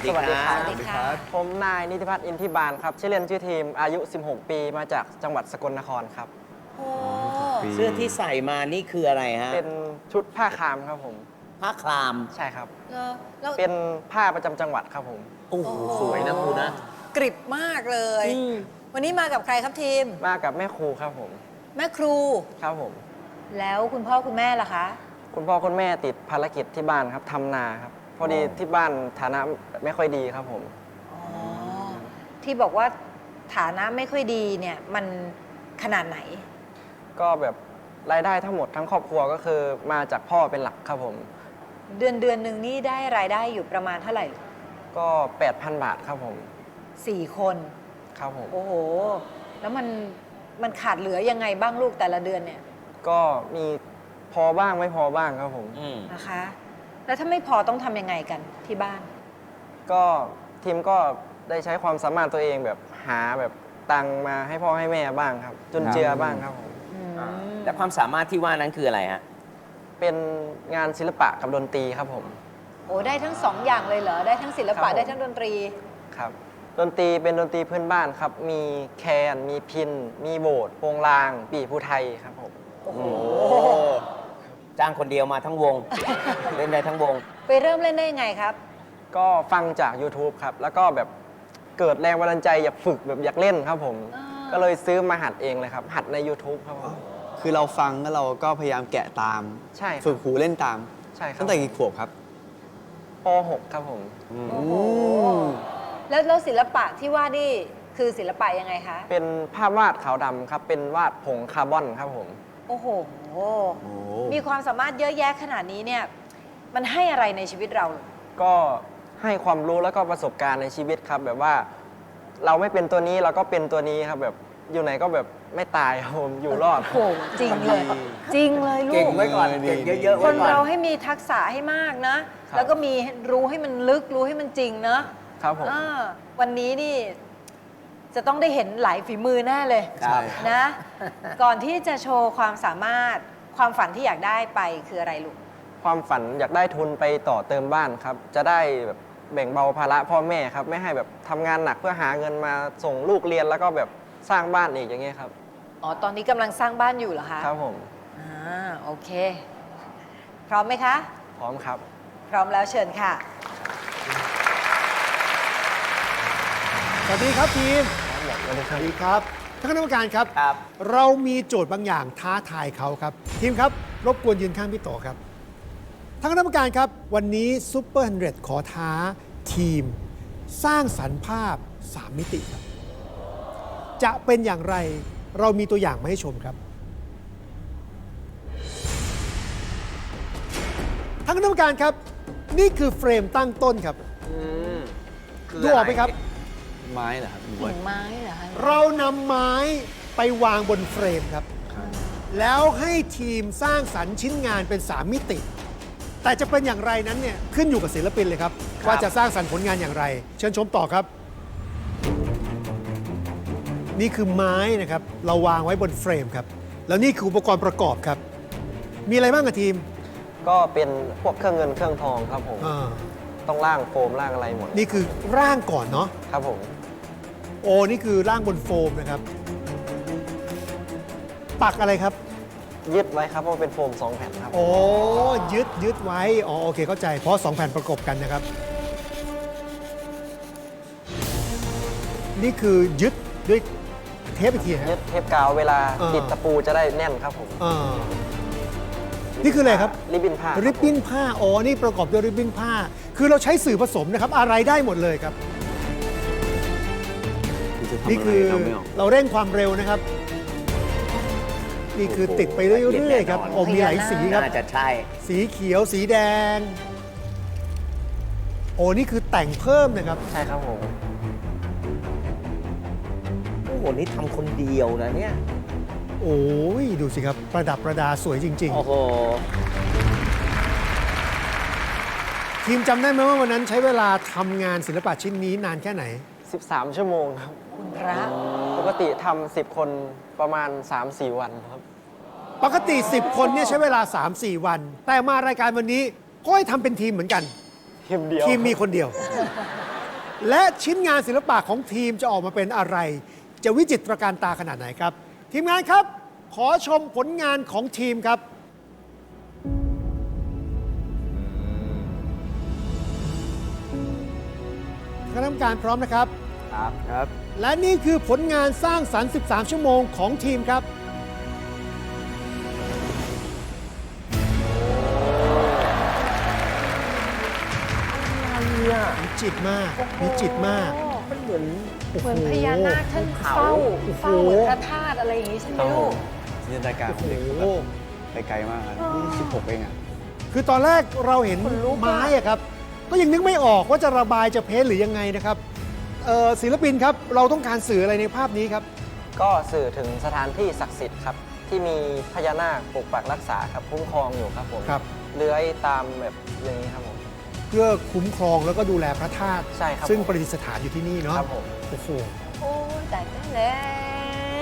วัสดีสวัสดีคครัรับบสวัสดีค่ะ ผมนายนิติพัฒน์อินทิบาลครับ ชื่อเล่นชื่อทีมอายุ 16 ปี มาจากจังหวัดสกลนครครับ โอ้เสื้อที่ใส่มานี่คืออะไรฮะ เป็นชุดผ้าคามครับผม ผ้าคลาม ใช่ครับ แล้วแล้วเป็นผ้าประจำจังหวัดครับผมโอ้โหโอ้โห สวยนะครูนะ กริบมากเลย วันนี้มากับใครครับทีม มากับแม่ครูครับผม แม่ครู ครับผม แล้วคุณพ่อคุณแม่ล่ะคะ คุณพ่อคุณแม่ติดภารกิจที่บ้านครับทำนาครับ พอดีอ๋อที่บ้านฐานะไม่ค่อยดีครับผมอ๋อที่บอกว่าฐานะไม่ค่อยดีเนี่ยมันขนาดไหน ก็แบบรายได้ทั้งหมดทั้งครอบครัวก็คือมาจากพ่อเป็นหลักครับผม เดือนเดือนหนึ่งนี่ได้รายได้อยู่ประมาณเท่าไหร่ก็ 8,000 บาทครับผมสี่คน ครับผม โอ้โห แล้วมันมันขาดเหลือยังไงบ้างลูกแต่ละเดือนเนี่ย ก็มีพอบ้างไม่พอบ้างครับผม อืมนะคะ แล้วถ้าไม่พอต้องทำยังไงกันที่บ้าน ก็ทีมก็ได้ใช้ความสามารถตัวเองแบบหาแบบตังค์มาให้พ่อให้แม่บ้างครับ จนเจือบ้างครับผมอืมแต่ความสามารถที่ว่านั้นคืออะไรฮะ เป็นงานศิลปะกับดนตรีครับผม โอ้ได้ทั้งสองอย่างเลยเหรอ ได้ทั้งศิลครัปะบผม ได้ทั้งดนตรี ครับ ดนตรีเป็นดนตรีพื้นบ้านครับ มีแคน มีพิน มีโบสถ์โปงลาง ปีผู้ไทยครับผม โอ้โหโอ้ จ้างคนเดียวมาทั้งวง เล่นได้ทั้งวง ไปเริ่มเล่นได้ยังไงครับ ก็ฟังจาก YouTube ครับ แล้วก็แบบเกิดแรงบันดาลใจอยากฝึกแบบอยากเล่นครับผม อ่า ก็เลยซื้อมาหัดเองเลยครับ หัดใน YouTube ครับผม คือเราฟังแล้วเราก็พยายามแกะตาม ใช่ครับฝึกหูเล่นตาม ใช่ครับตั้งแต่กี่ขวบครับ ป .6 ครับผม โอ้โหแล้วแล้วศิลปะที่ว่านี่คือศิลปะยังไงคะ เป็นภาพวาดขาวดำครับ เป็นวาดผงคาร์บอนครับผม โอ้โห โอ้มีความสามารถเยอะแยะขนาดนี้เนี่ย มันให้อะไรในชีวิตเรา ก็ให้ความรู้แล้วก็ประสบการณ์ในชีวิตครับ แบบว่า เราไม่เป็นตัวนี้เราก็เป็นตัวนี้ครับ แบบอยู่ไหนก็แบบไม่ตายครับผมอยู่รอด โอ้โหจริงเลย จริงเลยลูเก่งก ไว้ก่อนดีเก่งเยอะๆคไว้นก่อนเราให้มีทักษะให้มากนะ ครับ แล้วก็มีรู้ให้มันลึกรู้ให้มันจริงเนอะครับผมอ่าวันนี้นี่จะต้องได้เห็นหลายฝีมือแน่เลยครับนะ ก่อนที่จะโชว์ความสามารถ ความฝันที่อยากได้ไปคืออะไรลูก ความฝันอยากได้ทุนไปต่อเติมบ้านครับ จะได้แบบแบ่งเบาภาระพ่อแม่ครับ ไม่ให้แบบทำงานหนักเพื่อหาเงินมาส่งลูกเรียนแล้วก็แบบสร้างบ้านอีกอย่างเงี้ยครับ อ๋อ ตอนนี้กำลังสร้างบ้านอยู่เหรอคะครับผมอ่าโอเค พร้อมไหมคะ พร้อมครับ พร้อมแล้วเชิญค่ะ สวัสดีครับทีมสวัสดีคสรับวัสดีครับ ท่านคณะกรรมการครับ ครับ เรามีโจทย์บางอย่างท้าทายเขาครับ ทีมครับรบกวนยืนข้างพี่โตครับท่านคณะกรรมการครับ วันนี้ซูเปอร์ฮันเดขอท้าทีม สร้างสรรค์ภาพ 3 มิติครับจะเป็นอย่างไรเรามีตัวอย่างมาให้ชมครับท่านคณะกรรมการครับ นี่คือเฟรมตั้งต้นครับ ดูออกไหมครับ ไม้เหรอครับหรือว่าถึงไม้เหรอคะเรานำไม้ไปวางบนเฟรมครับ แล้วให้ทีมสร้างสรรค์ชิ้นงานเป็น 3 มิติ แต่จะเป็นอย่างไรนั้นเนี่ยขึ้นอยู่กับศิลปินเลยครับว่าจะสร้างสรรค์ผลงานอย่างไร เชิญชมต่อครับ นี่คือไม้นะครับ เราวางไว้บนเฟรมครับ แล้วนี่คืออุปกรณ์ประกอบครับ มีอะไรบ้างกับทีมก็เป็นพวกเครื่องเงินเครื่องทองครับผม อ่าต้องล่างโฟมล่างอะไรหมดนี่คือร่างก่อนเนาะ ครับผม โอ้นี่คือร่างบนโฟมนะครับ ปักอะไรครับ ยึดไว้ครับเพราะว่าเป็นโฟมสองแผ่นครับ โอ้ยึดยึดไว้ อ๋อโอเคเข้าใจ เพราะสองแผ่นประกบกันนะครับ นี่คือยึดด้วยเทปอีกทียึฮะ ดเทปกาวเวลาเออ ติดตะปูจะได้แน่นครับผมอ่า นี่คืออะไรครับ ริบบิ้นผ้าริบบิ้นผ้า อ๋อ นี่ประกอบด้วยริบบิ้นผ้า คือเราใช้สื่อผสมนะครับ อะไรได้หมดเลยครับ จะทำนี่อะไรคือเราไม่ออก เราเร่งความเร็วนะครับ นี่คือติดไปเรื่อยๆครับโอ้มีหลายสีครับ น่าจะใช่ สีเขียวสีแดง โอ้นี่คือแต่งเพิ่มนะครับ ใช่ครับผม โอ้โห นี่ทำคนเดียวนะเนี่ย โอ้ยดูสิครับ ประดับประดาสวยจริง โอ้โห ๆ ทีมจำได้ไหมว่าวันนั้นใช้เวลาทำงานศิลปะชิ้นนี้นานแค่ไหน 13 ชั่วโมงครับ คุณพระปกติทำ10 คนประมาณ 3-4 วันครับ ปกติ 10 คนเนี่ยใช้เวลา 3-4 วัน แต่มารายการวันนี้ก็ให้ทำเป็นทีมเหมือนกัน ทีมเดียวทีมมีคนเดียว และชิ้นงานศิลปะของทีมจะออกมาเป็นอะไร จะวิจิตรการตาขนาดไหนครับ ทีมงานครับ ขอชมผลงานของทีมครับ คณะกรรมการพร้อมนะครับ ครับครับ และนี่คือผลงานสร้างสรรค์ 13 ชั่วโมงของทีมครับมีจิตมากมีจิตมาก มันเหมือนโอ้โเหมือนพญานาคท่านเขาเฝ้า โอ้โห เฝ้าเหมือนพระธาตุอะไรอย่างนี้ใช่ไหมครับผลูมกจินตนาการของเด็กโอ้โหแบบไปไกลมากครับนี่16เองอะ คือตอนแรกเราเห็นขนลุกอะ ไม้อะครับ ก็ยังนึกไม่ออกว่าจะระบายจะเพ้นหรือยังไงนะครับเอ่อศิลปินครับเราต้องการสื่ออะไรในภาพนี้ครับ ก็สื่อถึงสถานที่ศักดิ์สิทธิ์ครับ ที่มีพญานาคปกปักรักษาครับคุ้มครองอยู่ครับผมครับ เลื้อยตามแบบอย่างนี้ครับผม เพื่อคุ้มครองแล้วก็ดูแลพระธาตุใช่ครับซึ่งผม ประดิษฐานอยู่ที่นี่เนาะครับผม โอ้โหโอ้ยแต่ได้แล้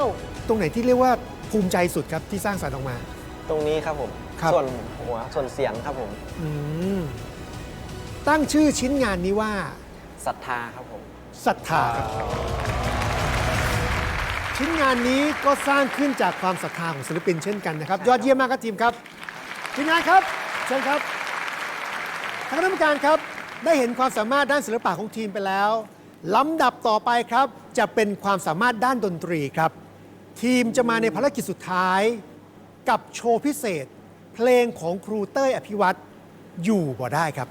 วตรงไหนที่เรียกว่าภูมิใจสุดครับที่สร้างสรรค์ออกมา ตรงนี้ครับผม ครับ ส่วนหัวส่วนเสียงครับผม อืม ตั้งชื่อชิ้นงานนี้ว่าศรัทธาครับผม ศรัทธาครับ ชิ้นงานนี้ก็สร้างขึ้นจากความศรัทธาของศิลปินเช่นกันนะครับ ยอดเยี่ยมมากครับทีมครับทีมงานครับเชิญครับทางคณะกรรมการครับ ได้เห็นความสามารถด้านศิลปะของทีมไปแล้วลำดับต่อไปครับ จะเป็นความสามารถด้านดนตรีครับ ทีมจะมาในภารกิจสุดท้าย กับโชว์พิเศษ เพลงของครูเต้ยอภิวัตรอยู่บ่ได้ครับ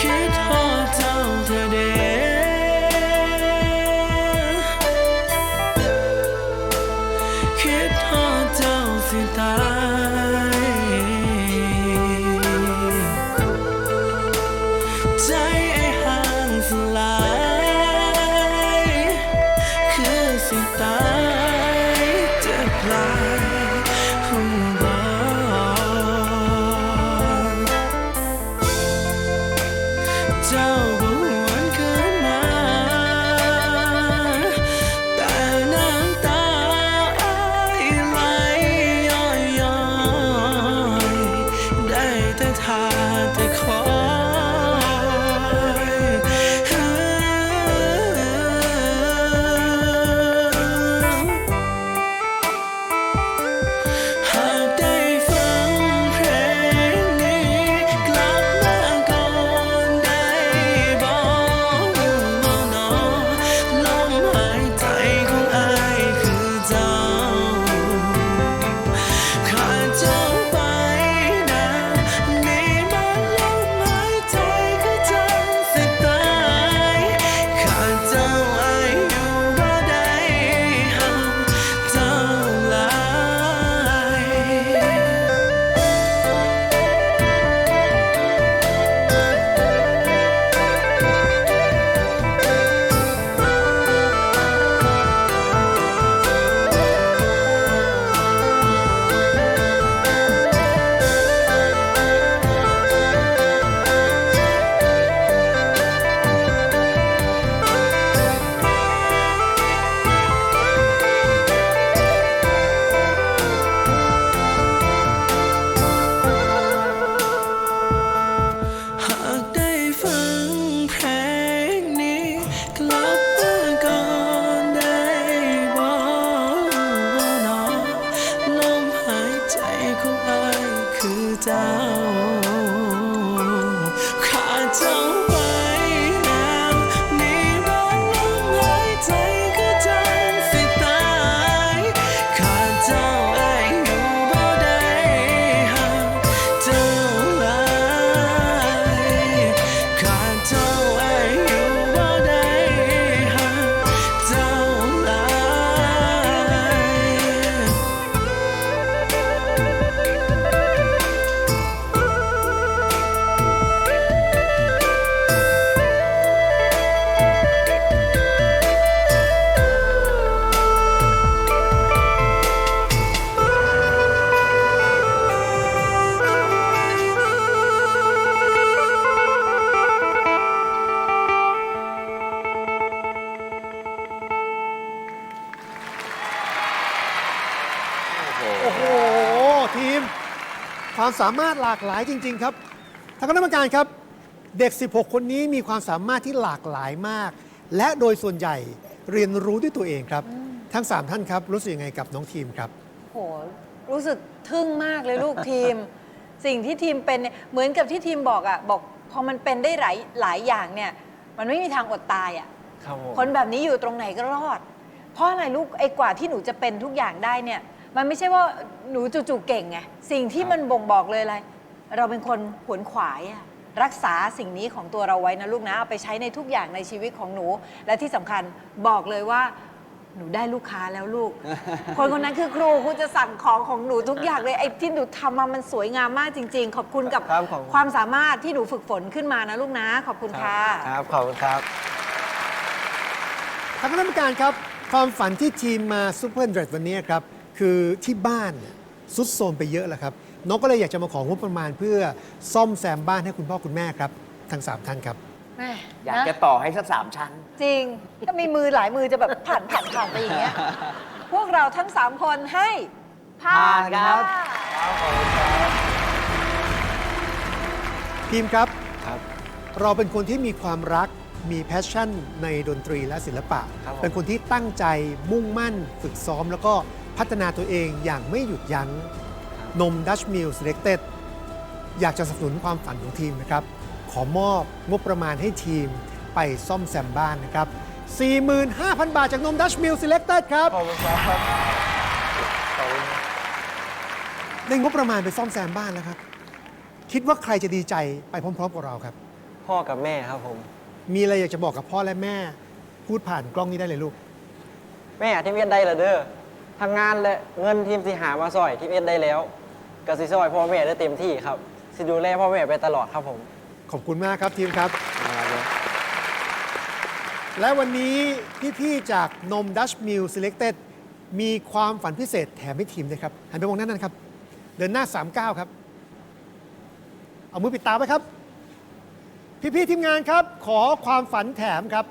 คิดฮอดเจ้าเธอเด้ โอ้โห ทีม ความสามารถหลากหลายจริง ๆ ครับทางคณะกรรมการครับ เด็ก 16 คนนี้มีความสามารถที่หลากหลายมาก และโดยส่วนใหญ่เรียนรู้ด้วยตัวเองครับ ทั้ง 3 ท่านครับรู้สึกยังไงกับน้องทีมครับ โห รู้สึกทึ่งมากเลยลูกทีม สิ่งที่ทีมเป็นเนี่ยเหมือนกับที่ทีมบอกอะบอกพอมันเป็นได้หลายหลายอย่างเนี่ย มันไม่มีทางอดตายอะครับผม คนแบบนี้อยู่ตรงไหนก็รอด เพราะอะไรลูกไอ้กว่าที่หนูจะเป็นทุกอย่างได้เนี่ย มันไม่ใช่ว่าหนูจู่ๆเก่งไงสิ่งที่มันบ่งบอกเลยอะไร เราเป็นคนขวนขวายอะรักษาสิ่งนี้ของตัวเราไว้นะลูกนะเอาไปใช้ในทุกอย่างในชีวิตของหนู และที่สำคัญบอกเลยว่า หนูได้ลูกค้าแล้วลูก คนคนนั้นคือครูครูจะสั่งของของหนูทุกอย่างเลยไอ้ที่หนูทำมามันสวยงามมากจริง ๆ ขอบคุณกับครับขอบคุณความสามารถที่หนูฝึกฝนขึ้นมานะลูกนะ ขอบคุณค่ะ ครับขอบคุณครับทางคณะกรรมการครับ ความฝันที่ทีมมาซูเปอร์เดรดวันนี้ครับ คือที่บ้านเนี่ยสุดโทรมไปเยอะแล้วครับน้องก็เลยอยากจะมาของงบประมาณเพื่อซ่อมแซมบ้านให้คุณพ่อคุณแม่ครับทั้ง3ท่านครับ แม่อยากนจะต่อให้สักสามชั้น จริง ถ้ามีมือหลายมือจะแบบผ่านผ่านผ่านไปอย่างเงี้ย พวกเราทั้ง 3 คนให้ผ่านผ่านครับะทีมครับ ครับ เราเป็นคนที่มีความรักมีแพชชั่นในดนตรีและศิลปะ ครับผม เป็นคนที่ตั้งใจมุ่งมั่น ฝึกซ้อมแล้วก็ พัฒนาตัวเองอย่างไม่หยุดยัง้ง นมดัชมิล Selected อยากจะสนับสนุนความฝันของทีมนะครับ ขอมอบงบประมาณให้ทีมไปซ่อมแซมบ้านนะครับ 45,000 บาทจากนมดัชมิล Selected ครับ ขอบคุณครับขอบคุณได้งบประมาณไปซ่อมแซมบ้านแล้วครับ คิดว่าใครจะดีใจไปพร้อม ๆ กับเราครับ พ่อกับแม่ครับผม มีอะไรอยากจะบอกกับพ่อและแม่ พูดผ่านกล้องนี้ได้เลยลูก แม่ทีมเอ็ดได้และเด้อ ทางงานและเงินทีมสิหามาซอยทีมเอ็ดได้แล้วก็สิซอยพ่อแม่ได้เต็มที่ครับสิดูแลพ่อแม่ไปตลอดครับผม ขอบคุณมากครับทีมครับ และวันนี้พี่ๆจากนม Dutch Mill Selected มีความฝันพิเศษแถมให้ทีมด้วยครับหันไปมองด้านนั้นครับ เดินหน้า 39 ครับ เอามือปิดตาไว้ครับ พี่ๆทีมงานครับ ขอความฝันแถมครับ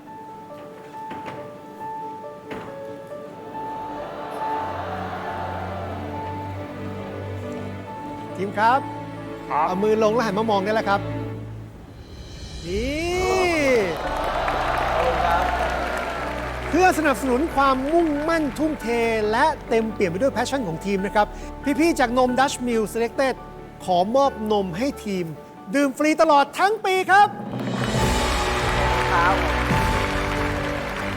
ทีมครับเอามือลงแล้วหันมามองได้แล้วครับ นี่เพื่อสนับสนุนความมุ่งมั่นทุ่มเท และเต็มเปี่ยมไปด้วยแพชชั่นของทีมนะครับ พี่ๆจากนม Dutch Mill Selected ขอมอบนมให้ทีม ดื่มฟรีตลอดทั้งปีครับ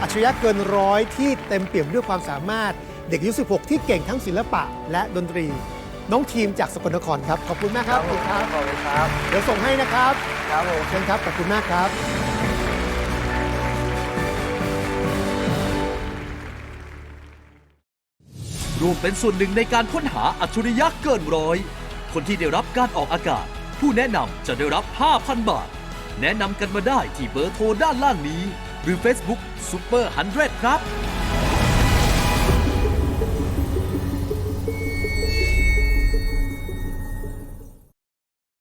อัจฉริยะเกินร้อยที่เต็มเปี่ยมด้วยความสามารถ เด็กอายุ 16 ที่เก่งทั้งศิลปะและดนตรี น้องทีมจากสกลนครครับ ขอบคุณมากครับขอบคุณครับขอบคุณครับเดี๋ยวส่งให้นะครับครับผมเชิญครับขอบคุณมากครับ ร่วมเป็นส่วนหนึ่งในการค้นหาอัจฉริยะเกินร้อย คนที่ได้รับการออกอากาศ ผู้แนะนำจะได้รับ 5,000 บาท แนะนำกันมาได้ที่เบอร์โทรด้านล่างนี้ หรือ Facebook Super 100 ครับ